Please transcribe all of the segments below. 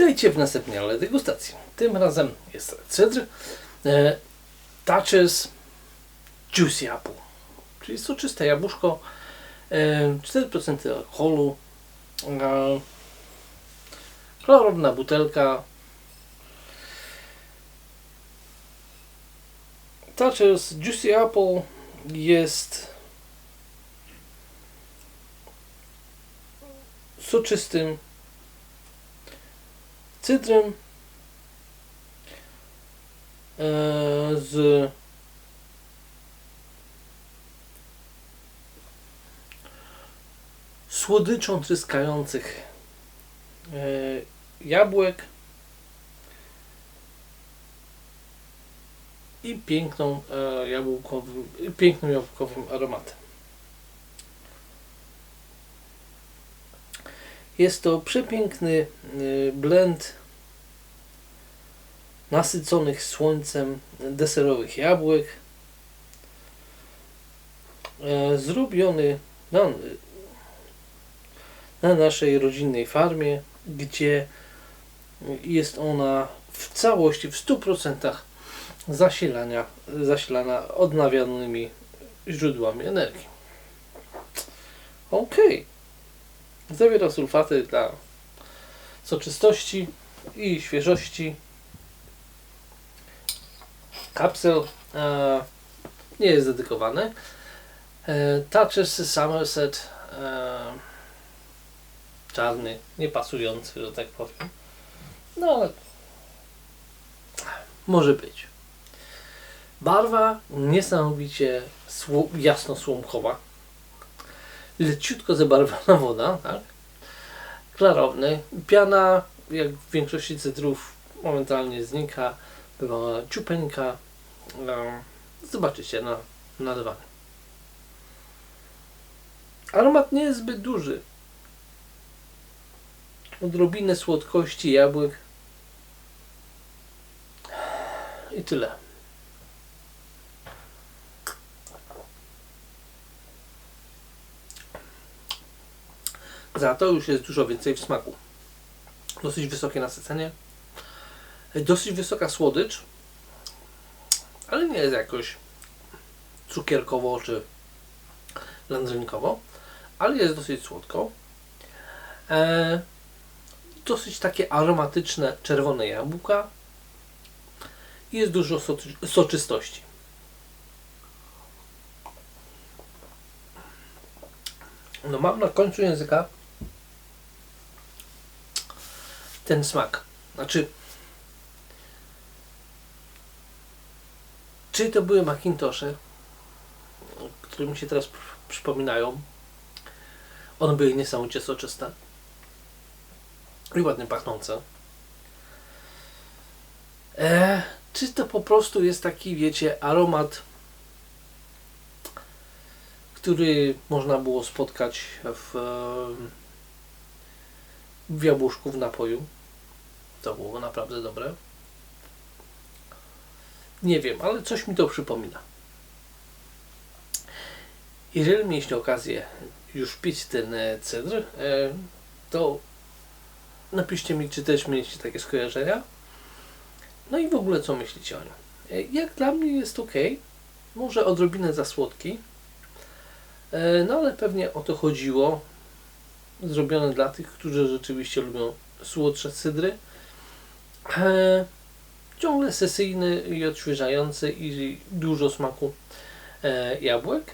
Witajcie w następnej ale degustacji. Tym razem jest cydr e, Touches Juicy Apple, czyli soczyste jabłuszko, e, 4% alkoholu, e, klarowna butelka. Touches Juicy Apple jest soczystym cydrem e, z słodyczą tryskających e, jabłek i piękną e, jabłkowym, pięknym jabłkowym aromatem. Jest to przepiękny blend nasyconych słońcem deserowych jabłek. e, Zrobiony na, na naszej rodzinnej farmie, gdzie jest ona w całości, w 100% zasilania, zasilana odnawialnymi źródłami energii. Okej. Zawiera sulfaty dla soczystości i świeżości. Kapsel e, nie jest dedykowany. E, Touches Somerset e, czarny, niepasujący, że tak powiem. No ale może być. Barwa niesamowicie sło- jasno-słomkowa leciutko zabarwiona woda, tak? Klarowny. Piana, jak w większości cytrów, momentalnie znika. Była ciupeńka. No, zobaczycie na nadawaniu. Aromat nie jest zbyt duży. Odrobinę słodkości jabłek. I tyle. Za to już jest dużo więcej w smaku. Dosyć wysokie nasycenie. Dosyć wysoka słodycz. Ale nie jest jakoś cukierkowo czy landrynkowo. Ale jest dosyć słodko. E, dosyć takie aromatyczne czerwone jabłka. I jest dużo soczy- soczystości. No mam na końcu języka ten smak. Znaczy, czy to były Macintoshe, które mi się teraz pr- przypominają. One były niesamowicie soczyste i ładnie pachnące. E, czy to po prostu jest taki, wiecie, aromat, który można było spotkać w, w jabłuszku w napoju? To było naprawdę dobre. Nie wiem, ale coś mi to przypomina. Jeżeli mieliście okazję już pić ten e, cydr, e, to napiszcie mi, czy też mieliście takie skojarzenia. No i w ogóle co myślicie o nim. E, Jak dla mnie jest ok. Może odrobinę za słodki. No ale pewnie o to chodziło. Zrobione dla tych, którzy rzeczywiście lubią słodsze cydry. Ciągle sesyjny i odświeżający i dużo smaku e, jabłek.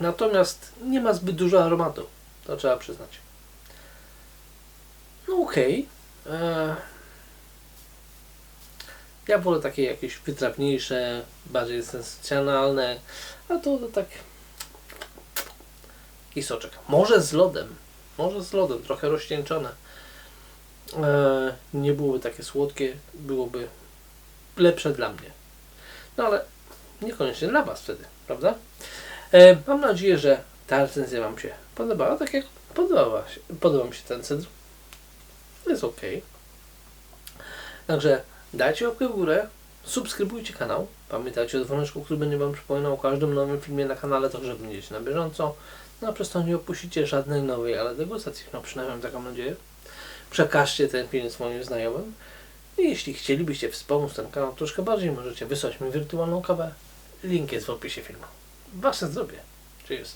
Natomiast nie ma zbyt dużo aromatu. To trzeba przyznać. No okej. E, Ja wolę takie jakieś wytrawniejsze, bardziej sensacjonalne, a to, to tak i soczek. Może z lodem. Może z lodem, trochę rozcieńczone. E, nie byłoby takie słodkie, byłoby lepsze dla mnie. No ale niekoniecznie dla Was wtedy, prawda? E, mam nadzieję, że ta recenzja Wam się podobała, tak jak podoba, się, podoba mi się ten cydr. Jest ok. Także dajcie łapkę w górę, subskrybujcie kanał. Pamiętajcie o dzwoneczku, który będzie Wam przypominał o każdym nowym filmie na kanale, tak żeby będziecie na bieżąco. No a przez to nie opuścicie żadnej nowej, ale degustacji. No przynajmniej taką nadzieję. Przekażcie ten film swoim znajomym. I jeśli chcielibyście wspomóc ten kanał troszkę bardziej, możecie wysłać mi wirtualną kawę. Link jest w opisie filmu. Wasze zdrowie. Cheers.